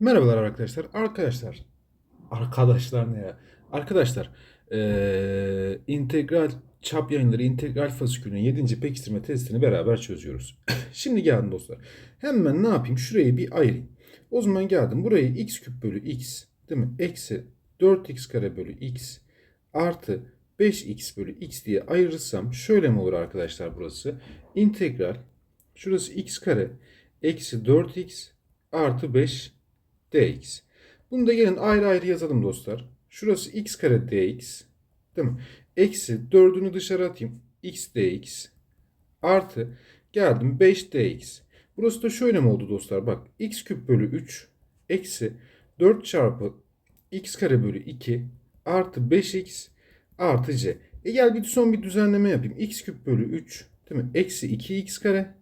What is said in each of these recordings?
Merhabalar arkadaşlar. Arkadaşlar. Arkadaşlar ne ya? Arkadaşlar. eee, integral çap yayınları integral fasikülünün 7. pekiştirme testini beraber çözüyoruz. Şimdi geldim dostlar. Hemen ne yapayım? Şurayı bir ayırayım. O zaman geldim. Burayı x küp bölü x değil mi? Eksi 4x kare bölü x artı 5x bölü x diye ayırırsam şöyle mi olur arkadaşlar burası? İntegral şurası x kare eksi 4x artı 5 dx. Bunu da gelin ayrı ayrı yazalım dostlar. Şurası x kare dx. Değil mi? Eksi 4'ünü dışarı atayım. x dx. Artı geldim 5 dx. Burası da şöyle mi oldu dostlar? Bak x küp bölü 3 eksi 4 çarpı x kare bölü 2 artı 5x artı c. E gel bir son bir düzenleme yapayım. x küp bölü 3 değil mi? Eksi 2x kare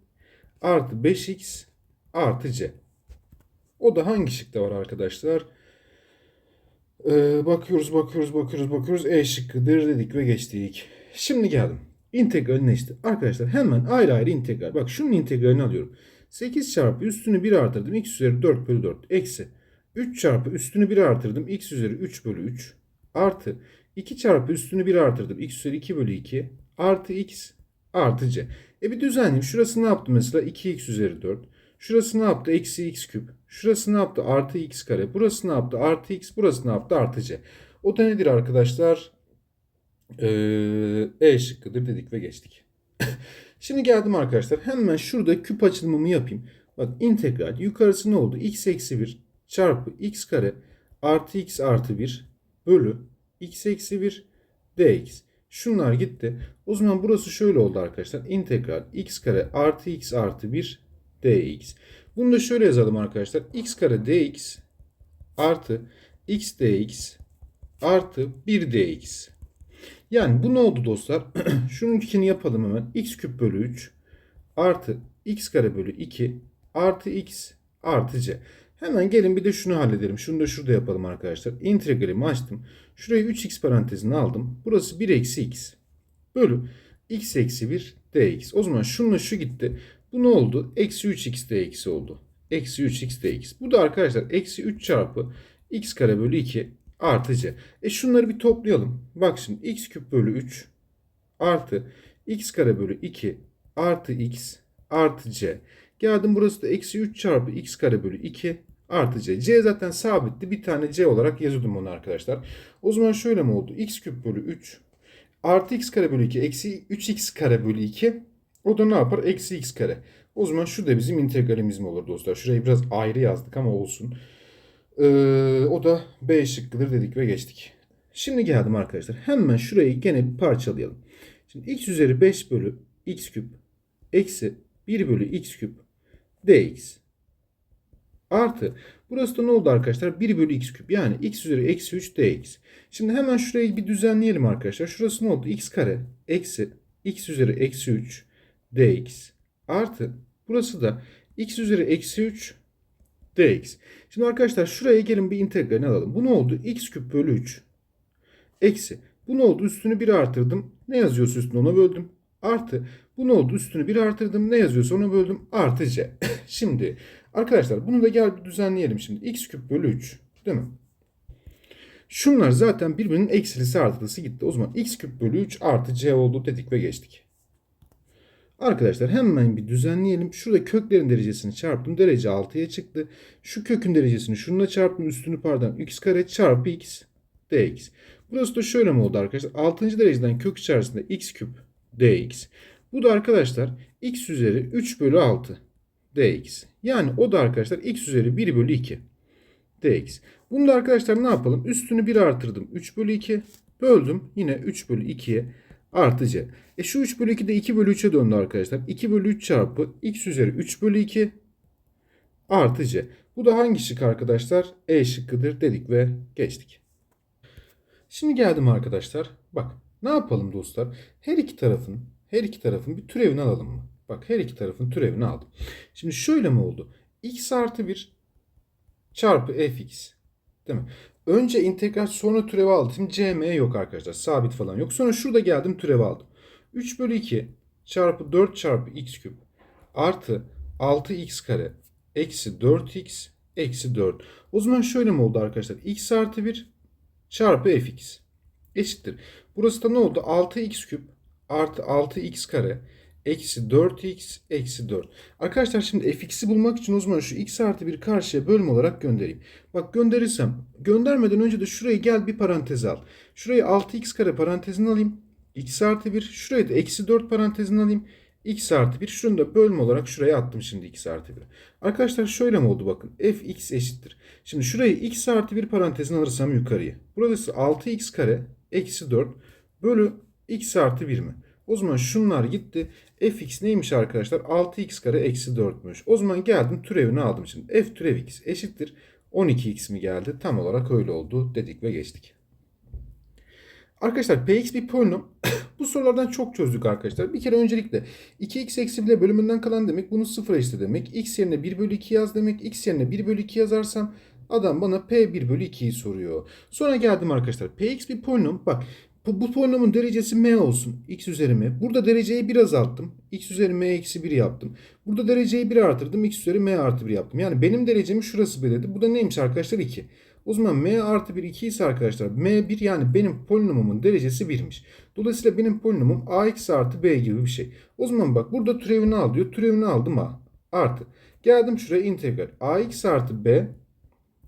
artı 5x artı c. O da hangi şıkta var arkadaşlar? Ee, bakıyoruz, bakıyoruz, bakıyoruz, bakıyoruz. E şıkkıdır dedik ve geçtik. Şimdi geldim. İntegralin işte. Arkadaşlar hemen ayrı ayrı integral. Bak şunun integralini alıyorum. 8 çarpı üstünü 1 artırdım. x üzeri 4 bölü 4. Eksi. 3 çarpı üstünü 1 artırdım. x üzeri 3 bölü 3. Artı. 2 çarpı üstünü 1 artırdım. x üzeri 2 bölü 2. Artı x artı c. E bir düzenleyeyim. Şurası ne yaptı mesela? 2x üzeri 4. Şurası ne yaptı? Eksi x küp. Şurası ne yaptı? Artı x kare. Burası ne yaptı? Artı x. Burası ne yaptı? Artı c. O da nedir arkadaşlar? Ee, e şıkkıdır dedik ve geçtik. Şimdi geldim arkadaşlar. Hemen şurada küp açılımımı yapayım. Bak integral yukarısı ne oldu? x eksi 1 çarpı x kare artı x artı 1 bölü x eksi 1 dx. Şunlar gitti. O zaman burası şöyle oldu arkadaşlar. İntegral x kare artı x artı 1 dx. Bunu da şöyle yazalım arkadaşlar. x kare dx artı x dx artı 1 dx. Yani bu ne oldu dostlar? Şunun ikini yapalım hemen. x küp bölü 3 artı x kare bölü 2 artı x artı c. Hemen gelin bir de şunu halledelim. Şunu da şurada yapalım arkadaşlar. İntegralimi açtım. Şurayı 3x parantezine aldım. Burası 1 eksi x. Bölü x eksi 1 dx. O zaman şununla şu gitti. Bu ne oldu? Eksi 3x dx oldu. Eksi 3x dx. Bu da arkadaşlar eksi 3 çarpı x kare bölü 2 artı c. E şunları bir toplayalım. Bak şimdi x küp bölü 3 artı x kare bölü 2 artı x artı c. Geldim burası da eksi 3 çarpı x kare bölü 2 artı c. c zaten sabitti. Bir tane c olarak yazıyordum onu arkadaşlar. O zaman şöyle mi oldu? x küp bölü 3 artı x kare bölü 2 eksi 3x kare bölü 2 o da ne yapar? Eksi x kare. O zaman şu da bizim integralimiz mi olur dostlar? Şurayı biraz ayrı yazdık ama olsun. Ee, o da B şıkkıdır dedik ve geçtik. Şimdi geldim arkadaşlar. Hemen şurayı gene bir parçalayalım. Şimdi x üzeri 5 bölü x küp eksi 1 bölü x küp dx artı burası da ne oldu arkadaşlar? 1 bölü x küp yani x üzeri eksi 3 dx. Şimdi hemen şurayı bir düzenleyelim arkadaşlar. Şurası ne oldu? x kare eksi x üzeri eksi 3 dx artı burası da x üzeri eksi 3 dx. Şimdi arkadaşlar şuraya gelin bir integralini alalım. Bu ne oldu? x küp bölü 3 eksi. Bu ne oldu? Üstünü 1 artırdım. Ne yazıyorsa üstüne ona böldüm. Artı. Bu ne oldu? Üstünü 1 artırdım. Ne yazıyorsa ona böldüm. Artı c. şimdi arkadaşlar bunu da gel bir düzenleyelim şimdi. x küp bölü 3 değil mi? Şunlar zaten birbirinin eksilisi artılısı gitti. O zaman x küp bölü 3 artı c oldu dedik ve geçtik. Arkadaşlar hemen bir düzenleyelim. Şurada köklerin derecesini çarptım. Derece 6'ya çıktı. Şu kökün derecesini şununla çarptım. Üstünü pardon x kare çarpı x dx. Burası da şöyle mi oldu arkadaşlar? 6. dereceden kök içerisinde x küp dx. Bu da arkadaşlar x üzeri 3 bölü 6 dx. Yani o da arkadaşlar x üzeri 1 bölü 2 dx. Bunu da arkadaşlar ne yapalım? Üstünü 1 artırdım. 3 bölü 2 böldüm. Yine 3 bölü 2'ye artı c. E şu 3 bölü 2 de 2 bölü 3'e döndü arkadaşlar. 2 bölü 3 çarpı x üzeri 3 bölü 2 artı c. Bu da hangi şık arkadaşlar? E şıkkıdır dedik ve geçtik. Şimdi geldim arkadaşlar. Bak ne yapalım dostlar? Her iki tarafın her iki tarafın bir türevini alalım mı? Bak her iki tarafın türevini aldım. Şimdi şöyle mi oldu? x artı 1 çarpı fx. Değil mi? Önce integral sonra türevi aldım. Şimdi cm yok arkadaşlar. Sabit falan yok. Sonra şurada geldim türevi aldım. 3 bölü 2 çarpı 4 çarpı x küp artı 6x kare eksi 4x eksi 4. O zaman şöyle mi oldu arkadaşlar? x artı 1 çarpı fx eşittir. Burası da ne oldu? 6x küp artı 6x kare eksi 4x eksi 4. Arkadaşlar şimdi fx'i bulmak için o zaman şu x artı 1 karşıya bölüm olarak göndereyim. Bak gönderirsem göndermeden önce de şurayı gel bir paranteze al. Şurayı 6x kare parantezine alayım. x artı 1. Şurayı da eksi 4 parantezine alayım. x artı 1. Şunu da bölüm olarak şuraya attım şimdi x artı 1. Arkadaşlar şöyle mi oldu bakın. fx eşittir. Şimdi şurayı x artı 1 parantezine alırsam yukarıya. Burası 6x kare eksi 4 bölü x artı 1 mi? O zaman şunlar gitti. fx neymiş arkadaşlar? 6x kare eksi 4'müş. O zaman geldim türevini aldım şimdi. f türev x eşittir. 12x mi geldi? Tam olarak öyle oldu dedik ve geçtik. Arkadaşlar px bir polinom. Bu sorulardan çok çözdük arkadaşlar. Bir kere öncelikle 2x eksi 1 bölümünden kalan demek bunu sıfıra eşit demek. x yerine 1 bölü 2 yaz demek. x yerine 1 bölü 2 yazarsam adam bana p 1 bölü 2'yi soruyor. Sonra geldim arkadaşlar. px bir polinom. Bak bu, bu polinomun derecesi m olsun. x üzeri m. Burada dereceyi 1 azalttım. x üzeri m eksi 1 yaptım. Burada dereceyi 1 artırdım. x üzeri m artı 1 yaptım. Yani benim derecemi şurası belirledi. Bu da neymiş arkadaşlar? 2. O zaman m artı 1 2 ise arkadaşlar m1 yani benim polinomumun derecesi 1'miş. Dolayısıyla benim polinomum ax artı b gibi bir şey. O zaman bak burada türevini al diyor. Türevini aldım a. Artı. Geldim şuraya integral. ax artı b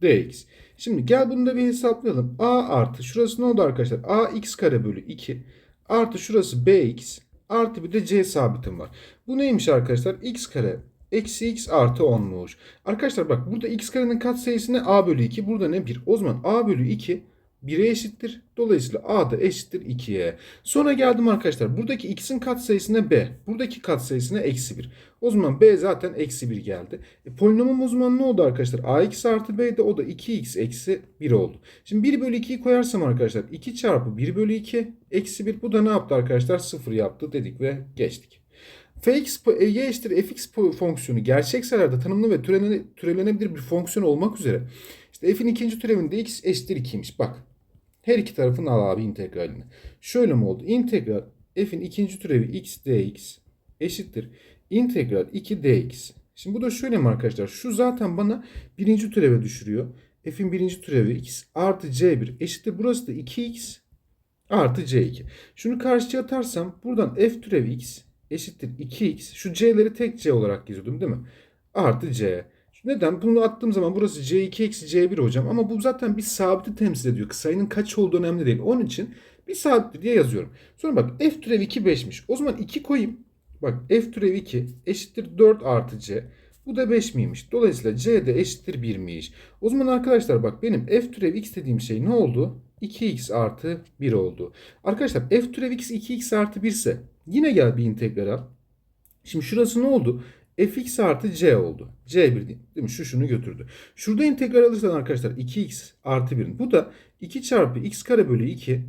dx. Şimdi gel bunu da bir hesaplayalım. a artı şurası ne oldu arkadaşlar? ax kare bölü 2 artı şurası bx artı bir de c sabitim var. Bu neymiş arkadaşlar? x kare eksi x artı 10'muş. Arkadaşlar bak burada x karenin katsayısı ne? a bölü 2. Burada ne? 1. O zaman a bölü 2 1'e eşittir. Dolayısıyla a da eşittir 2'ye. Sonra geldim arkadaşlar. Buradaki x'in katsayısı ne? b. Buradaki katsayısı ne? Eksi 1. O zaman b zaten eksi 1 geldi. E, polinomum o zaman ne oldu arkadaşlar? ax artı b de o da 2x eksi 1 oldu. Şimdi 1 bölü 2'yi koyarsam arkadaşlar 2 çarpı 1 bölü 2 eksi 1. Bu da ne yaptı arkadaşlar? 0 yaptı dedik ve geçtik fx y eşittir fx fonksiyonu gerçek sayılarda tanımlı ve türene, türevlenebilir bir fonksiyon olmak üzere işte f'in ikinci türevinde x eşittir 2'ymiş. Bak her iki tarafın al abi integralini. Şöyle mi oldu? İntegral f'in ikinci türevi x dx eşittir. İntegral 2 dx. Şimdi bu da şöyle mi arkadaşlar? Şu zaten bana birinci türeve düşürüyor. F'in birinci türevi x artı c1 eşittir. Burası da 2x artı c2. Şunu karşıya atarsam buradan f türevi x eşittir 2x. Şu c'leri tek c olarak yazıyordum değil mi? Artı c. Neden? Bunu attığım zaman burası c2 eksi c1 hocam. Ama bu zaten bir sabiti temsil ediyor. Sayının kaç olduğu önemli değil. Onun için bir sabittir diye yazıyorum. Sonra bak f türev 2 5'miş. O zaman 2 koyayım. Bak f türev 2 eşittir 4 artı c. Bu da 5 miymiş? Dolayısıyla c de eşittir 1'miş. O zaman arkadaşlar bak benim f türev x dediğim şey ne oldu? 2x artı 1 oldu. Arkadaşlar f türev x 2x artı 1 ise yine gel bir integral al. Şimdi şurası ne oldu? Fx artı c oldu. c1 değil mi? Şu şunu götürdü. Şurada integral alırsan arkadaşlar 2x artı 1'in. Bu da 2 çarpı x kare bölü 2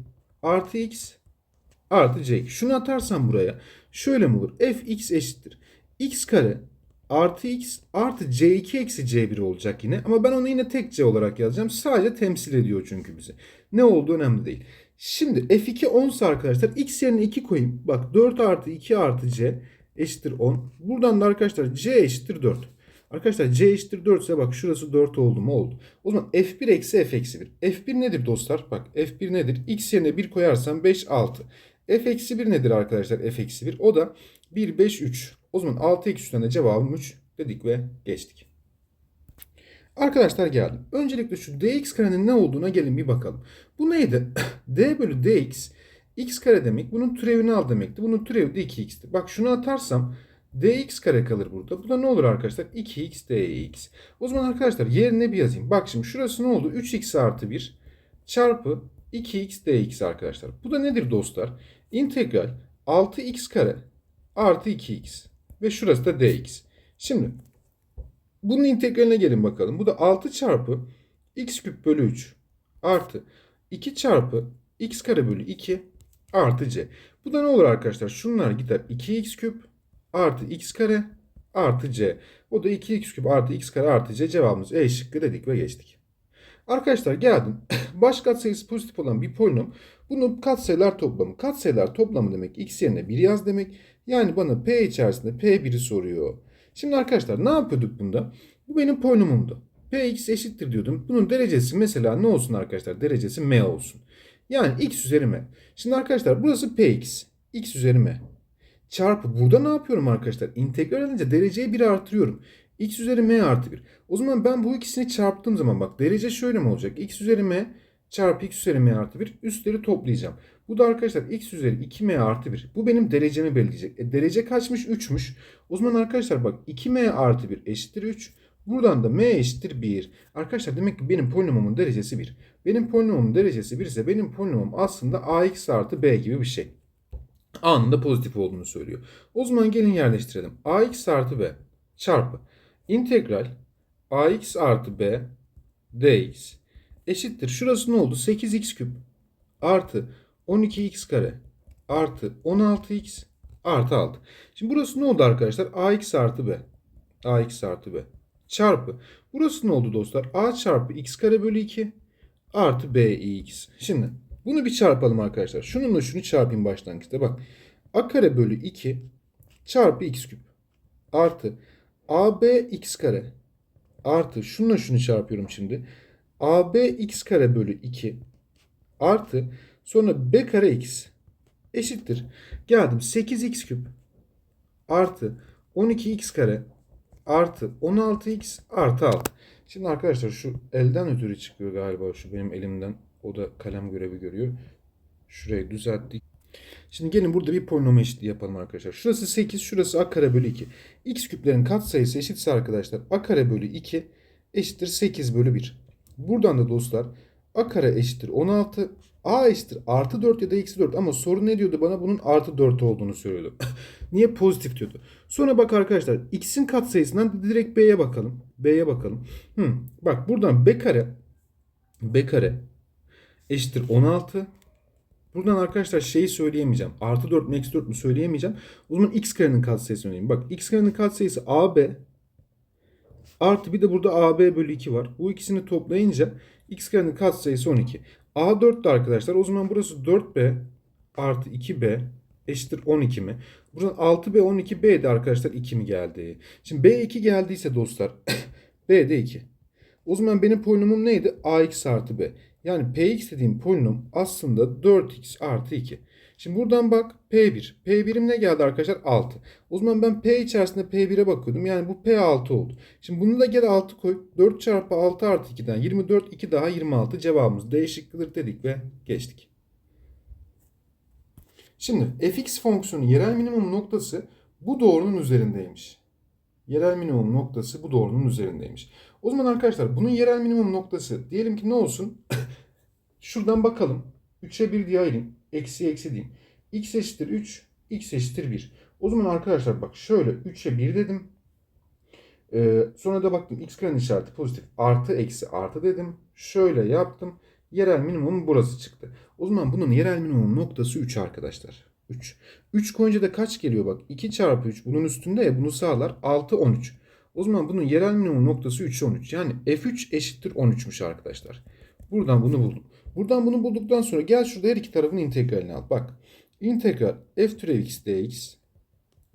artı x artı c2. Şunu atarsam buraya şöyle mi olur? fx eşittir. x kare artı x artı c2 eksi c1 olacak yine. Ama ben onu yine tek c olarak yazacağım. Sadece temsil ediyor çünkü bize. Ne olduğu önemli değil. Şimdi f2 10 arkadaşlar x yerine 2 koyayım. Bak 4 artı 2 artı c eşittir 10. Buradan da arkadaşlar c eşittir 4. Arkadaşlar c eşittir 4 ise bak şurası 4 oldu mu oldu. O zaman f1 eksi f eksi 1. f1 nedir dostlar? Bak f1 nedir? x yerine 1 koyarsam 5 6. f eksi 1 nedir arkadaşlar? f eksi 1. O da 1 5 3. O zaman 6 eksi 3'ten de cevabım 3 dedik ve geçtik. Arkadaşlar geldim. Öncelikle şu dx karenin ne olduğuna gelin bir bakalım. Bu neydi? d bölü dx x kare demek. Bunun türevini al demekti. Bunun türevi de 2x'ti. Bak şunu atarsam dx kare kalır burada. Bu da ne olur arkadaşlar? 2x dx. O zaman arkadaşlar yerine bir yazayım. Bak şimdi şurası ne oldu? 3x artı 1 çarpı 2x dx arkadaşlar. Bu da nedir dostlar? İntegral 6x kare artı 2x ve şurası da dx. Şimdi bunun integraline gelin bakalım. Bu da 6 çarpı x küp bölü 3 artı 2 çarpı x kare bölü 2 artı c. Bu da ne olur arkadaşlar? Şunlar gider 2x küp artı x kare artı c. O da 2x küp artı x kare artı c. Cevabımız E şıkkı dedik ve geçtik. Arkadaşlar geldim. Baş katsayısı pozitif olan bir polinom. Bunun katsayılar toplamı. Katsayılar toplamı demek x yerine 1 yaz demek. Yani bana p içerisinde p1'i soruyor. Şimdi arkadaşlar ne yapıyorduk bunda? Bu benim polinomumdu. Px eşittir diyordum. Bunun derecesi mesela ne olsun arkadaşlar? Derecesi m olsun. Yani x üzeri m. Şimdi arkadaşlar burası px. x üzeri m. Çarpı burada ne yapıyorum arkadaşlar? İntegral edince dereceyi 1 artırıyorum. x üzeri m artı 1. O zaman ben bu ikisini çarptığım zaman bak derece şöyle mi olacak? x üzeri m çarpı x üzeri m artı 1 üstleri toplayacağım. Bu da arkadaşlar x üzeri 2m artı 1. Bu benim derecemi belirleyecek. E, derece kaçmış? 3'müş. O zaman arkadaşlar bak 2m artı 1 eşittir 3. Buradan da m eşittir 1. Arkadaşlar demek ki benim polinomimin derecesi 1. Benim polinomimin derecesi 1 ise benim polinomum aslında ax artı b gibi bir şey. A'nın da pozitif olduğunu söylüyor. O zaman gelin yerleştirelim. ax artı b çarpı integral ax artı b dx eşittir. Şurası ne oldu? 8x küp artı 12x kare artı 16x artı 6. Şimdi burası ne oldu arkadaşlar? ax artı b. ax artı b çarpı. Burası ne oldu dostlar? a çarpı x kare bölü 2 artı bx. Şimdi bunu bir çarpalım arkadaşlar. Şununla şunu çarpayım başlangıçta. Bak a kare bölü 2 çarpı x küp artı ab x kare artı şununla şunu çarpıyorum şimdi. ab x kare bölü 2 artı sonra b kare x eşittir. Geldim 8x küp artı 12x kare artı 16x artı 6. Şimdi arkadaşlar şu elden ötürü çıkıyor galiba şu benim elimden. O da kalem görevi görüyor. Şurayı düzelttik. Şimdi gelin burada bir polinom eşitliği yapalım arkadaşlar. Şurası 8, şurası a kare bölü 2. x küplerin katsayısı eşitse arkadaşlar a kare bölü 2 eşittir 8 bölü 1. Buradan da dostlar a kare eşittir 16, a eşittir artı 4 ya da eksi 4 ama soru ne diyordu bana bunun artı 4 olduğunu söylüyordu. Niye pozitif diyordu. Sonra bak arkadaşlar x'in katsayısından direkt b'ye bakalım. b'ye bakalım. Hmm, bak buradan b kare b kare eşittir 16. Buradan arkadaşlar şeyi söyleyemeyeceğim. Artı 4 mü eksi 4 mü söyleyemeyeceğim. O zaman x karenin katsayısını söyleyeyim. Bak x karenin katsayısı ab artı bir de burada ab bölü 2 var. Bu ikisini toplayınca x karenin katsayısı 12. a4 de arkadaşlar o zaman burası 4b artı 2b eşittir 12 mi? Buradan 6b 12b de arkadaşlar 2 mi geldi? Şimdi b2 geldiyse dostlar b de 2. O zaman benim polinomum neydi? ax artı b. Yani px dediğim polinom aslında 4x artı 2. Şimdi buradan bak P1. P1'im ne geldi arkadaşlar? 6. O zaman ben P içerisinde P1'e bakıyordum. Yani bu P6 oldu. Şimdi bunu da geri 6 koy. 4 çarpı 6 artı 2'den 24. 2 daha 26. Cevabımız D şıkkıdır dedik ve geçtik. Şimdi fx fonksiyonu yerel minimum noktası bu doğrunun üzerindeymiş. Yerel minimum noktası bu doğrunun üzerindeymiş. O zaman arkadaşlar bunun yerel minimum noktası diyelim ki ne olsun? Şuradan bakalım. 3'e 1 diye ayırayım. Eksi eksi diyeyim. x eşittir 3, x eşittir 1. O zaman arkadaşlar bak şöyle 3'e 1 dedim. Ee, sonra da baktım x karenin işareti pozitif. Artı eksi artı dedim. Şöyle yaptım. Yerel minimum burası çıktı. O zaman bunun yerel minimum noktası 3 arkadaşlar. 3. 3 koyunca da kaç geliyor bak. 2 çarpı 3 bunun üstünde ya bunu sağlar. 6 13. O zaman bunun yerel minimum noktası 3 13. Yani f3 eşittir 13'müş arkadaşlar. Buradan bunu buldum. Buradan bunu bulduktan sonra gel şurada her iki tarafın integralini al. Bak. İntegral f türev x dx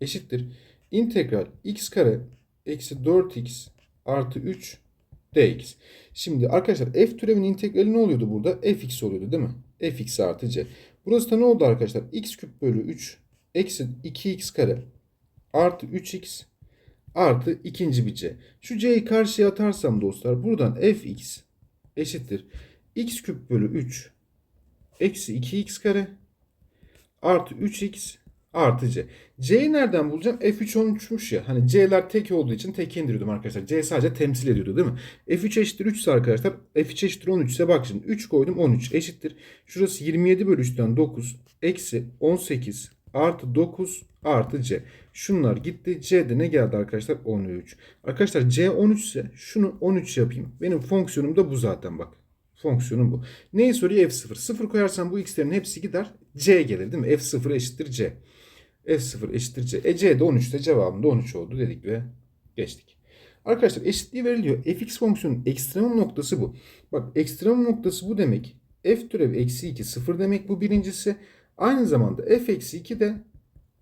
eşittir. İntegral x kare eksi 4x artı 3 dx. Şimdi arkadaşlar f türevin integrali ne oluyordu burada? fx oluyordu değil mi? fx artı c. Burası da ne oldu arkadaşlar? x küp bölü 3 eksi 2x kare artı 3x artı ikinci bir c. Şu c'yi karşıya atarsam dostlar buradan fx eşittir. x küp bölü 3 eksi 2x kare artı 3x artı c. C'yi nereden bulacağım? F3 13'müş ya. Hani C'ler tek olduğu için tek indiriyordum arkadaşlar. C sadece temsil ediyordu değil mi? F3 eşittir 3 ise arkadaşlar. F3 eşittir 13 ise bak şimdi 3 koydum 13 eşittir. Şurası 27 bölü 3'ten 9 eksi 18 artı 9 artı C. Şunlar gitti. C'de ne geldi arkadaşlar? 13. Arkadaşlar C 13 ise şunu 13 yapayım. Benim fonksiyonum da bu zaten bak. Fonksiyonum bu. Neyi soruyor? F0. 0 koyarsam bu x'lerin hepsi gider. C gelir değil mi? F0 eşittir C. F0 eşittir C. E C de 13'te cevabım da 13 oldu dedik ve geçtik. Arkadaşlar eşitliği veriliyor. fx fonksiyonun ekstremum noktası bu. Bak ekstremum noktası bu demek. f türev eksi 2 0 demek bu birincisi. Aynı zamanda f eksi 2 de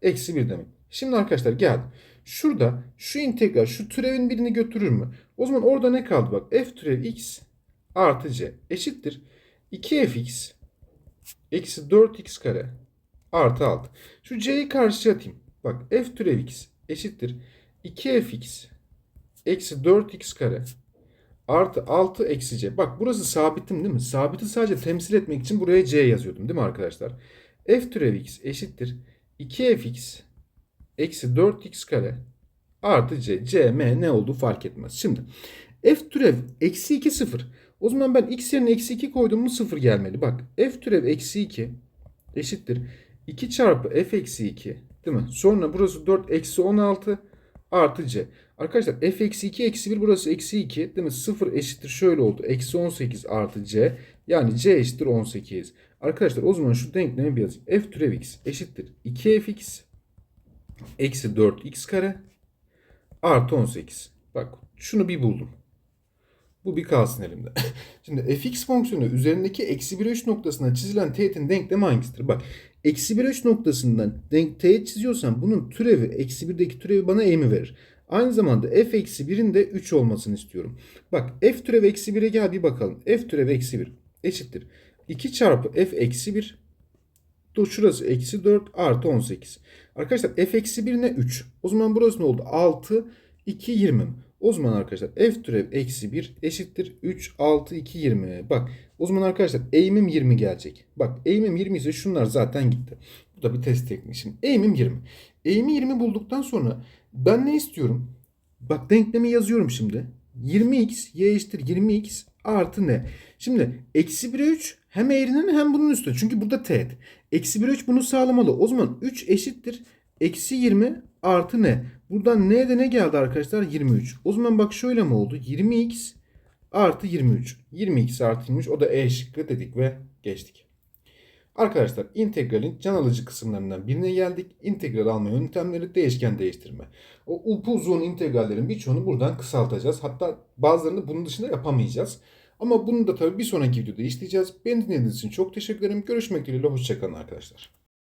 eksi 1 demek. Şimdi arkadaşlar geldi. Şurada şu integral şu türevin birini götürür mü? O zaman orada ne kaldı bak f türev x artı c eşittir 2fx eksi 4x kare artı 6. Şu c'yi karşıya atayım. Bak f türev x eşittir 2fx eksi 4x kare artı 6 eksi c. Bak burası sabitim değil mi? Sabiti sadece temsil etmek için buraya c yazıyordum değil mi arkadaşlar? f türev x eşittir 2fx eksi 4x kare artı c. c, m ne olduğu fark etmez. Şimdi f türev eksi 2 0. O zaman ben x yerine eksi 2 koydum mu 0 gelmeli. Bak f türev eksi 2 eşittir 2 çarpı f eksi 2 değil mi? Sonra burası 4 eksi 16 artı c. Arkadaşlar f eksi 2 eksi 1 burası eksi 2 değil mi? 0 eşittir şöyle oldu. Eksi 18 artı c. Yani c eşittir 18. Arkadaşlar o zaman şu denklemi bir yazayım. f türev x eşittir 2fx eksi 4x kare artı 18. Bak şunu bir buldum. Bu bir kalsın elimde. Şimdi fx fonksiyonu üzerindeki eksi 1 3 noktasına çizilen teğetin denklemi hangisidir? Bak eksi 1 3 noktasından denk teğet çiziyorsam bunun türevi eksi 1'deki türevi bana eğimi verir. Aynı zamanda f eksi 1'in de 3 olmasını istiyorum. Bak f türev eksi 1'e gel bir bakalım. f türev eksi 1 eşittir. 2 çarpı f eksi 1 Dur şurası eksi 4 artı 18. Arkadaşlar f eksi 1 ne? 3. O zaman burası ne oldu? 6, 2, 20. O zaman arkadaşlar f türev eksi 1 eşittir 3, 6, 2, 20. Bak o zaman arkadaşlar eğimim 20 gelecek. Bak eğimim 20 ise şunlar zaten gitti. Bu da bir test tekniği. Şimdi eğimim 20. Eğimi 20 bulduktan sonra ben ne istiyorum? Bak denklemi yazıyorum şimdi. 20x y eşittir 20x artı ne? Şimdi eksi 1'e 3 hem eğrinin hem bunun üstü. Çünkü burada teğet. Eksi 1'e 3 bunu sağlamalı. O zaman 3 eşittir. Eksi 20 artı ne? Buradan ne de ne geldi arkadaşlar? 23. O zaman bak şöyle mi oldu? 20x artı 23. 20x artı 23 o da E şıkkı dedik ve geçtik. Arkadaşlar integralin can alıcı kısımlarından birine geldik. İntegral alma yöntemleri değişken değiştirme. O upuzun integrallerin birçoğunu buradan kısaltacağız. Hatta bazılarını bunun dışında yapamayacağız. Ama bunu da tabii bir sonraki videoda işleyeceğiz. Beni dinlediğiniz için çok teşekkür ederim. Görüşmek dileğiyle. Hoşçakalın arkadaşlar.